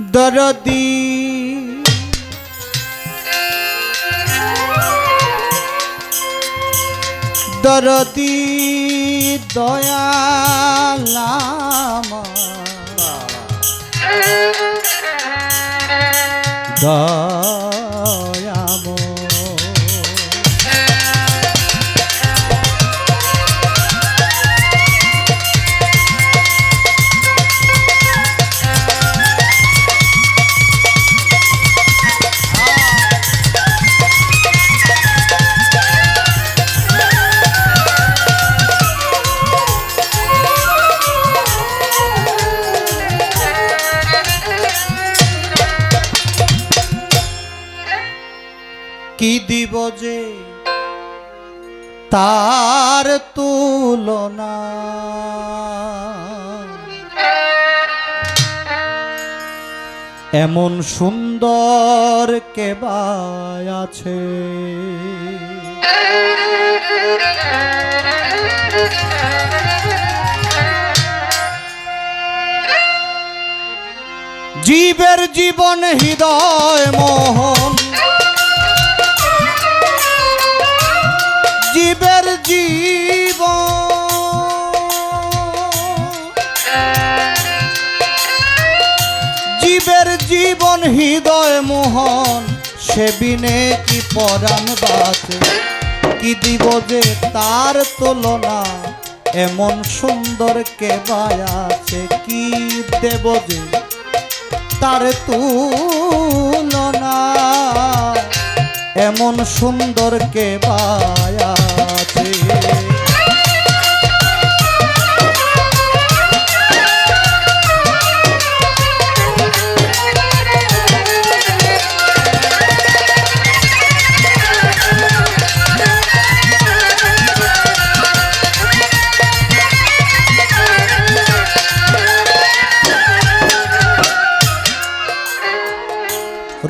দরদি। দরদি দয়ালাম। দয়াম কি দিব যে তার তুলনা? এমন সুন্দর কেবায় আছে? জীবের জীবন হৃদয় মোহন জীবন হৃদয় মোহন, সেবিনে কি পরাণ বাঁচে? কি দিব যে তার তুলনা? এমন সুন্দর কে আছে? কি দেব যে তার তুলনা? এমন সুন্দর কে আছে?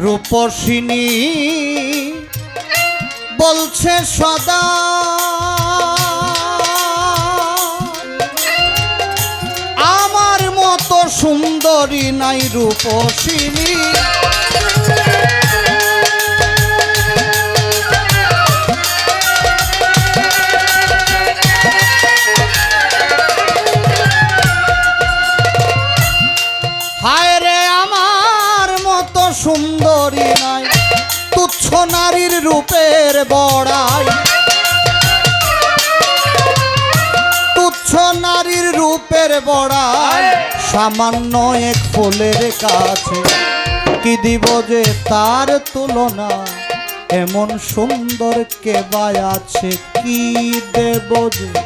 রূপসিনী বলছে সদা আমার মতো সুন্দরী নাই রূপসিনী। রূপের বড়াই। তুচ্ছ নারীর রূপের বড়াই। সামান্য এক ফুলের কাছে। কি দিব যে তার তুলনা? এমন সুন্দর কে আছে? কি দেব যে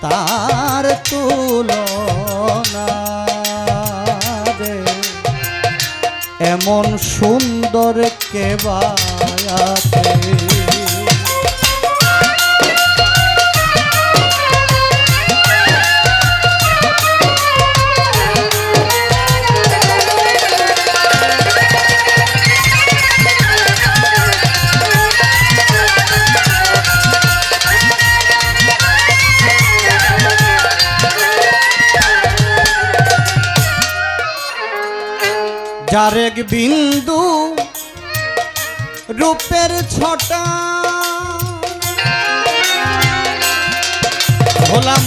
তার তুলনা? এমন সুন্দর কে আছে যার এক বিন্দু রূপের ছটা। ভোলা ভোলাম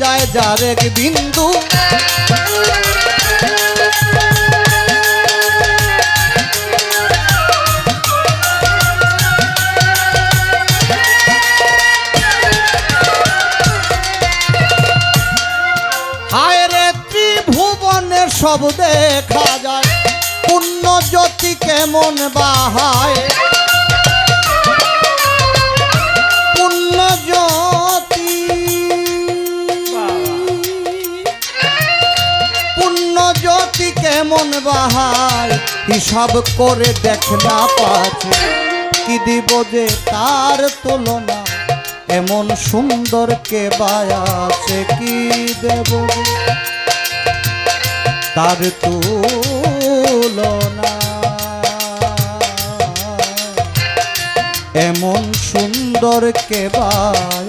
যায় যার এক বিন্দু। সব দেখা যায়। পুণ্য জ্যোতি কেমন বাহায়। বাহায় হিসাব করে দেখ না পাচ্ছে কি দিব যে তার তুলনা, এমন সুন্দর কে আছে, কি দেব তার তুলনা? এমন সুন্দর কে আছে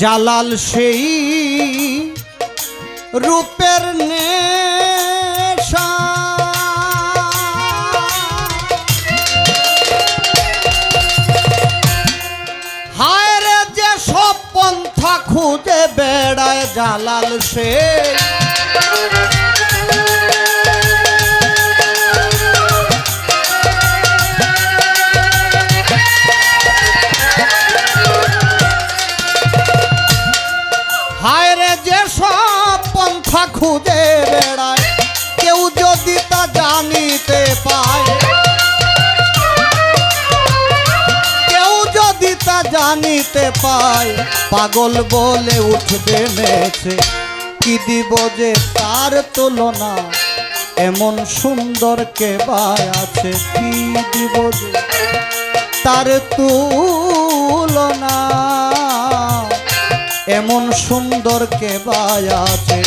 জালাল সেই রূপের নেশা। হায় যে সব পন্থা খুঁজে বেড়ায় জালাল সেই খুঁজে বেড়ায়। কেউ যদি তা জানিতে পায়। কেউ যদি তা জানিতে পায়, পাগল বলে উঠবে মেছে। কি দিব যে তার তুলনা? এমন সুন্দর কে আছে? কি দিব যে তার তুলনা? এমন সুন্দর কে আছে?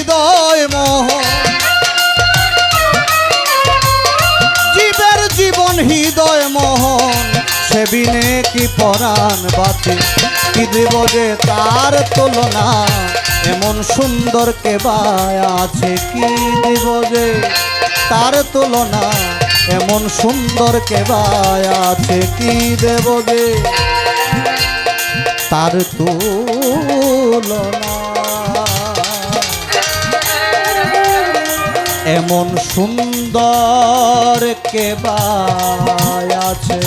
হৃদয় মোহ। জীবের জীবন হৃদয় মোহন সে বিনে কি পরাণ বাঁচে? কি দেব যে তার তুলনা? এমন সুন্দর কে আছে? কি দেব যে তার তুলনা? এমন সুন্দর কে আছে? কি দেব যে তার তুলনা? এমন সুন্দর কে আছে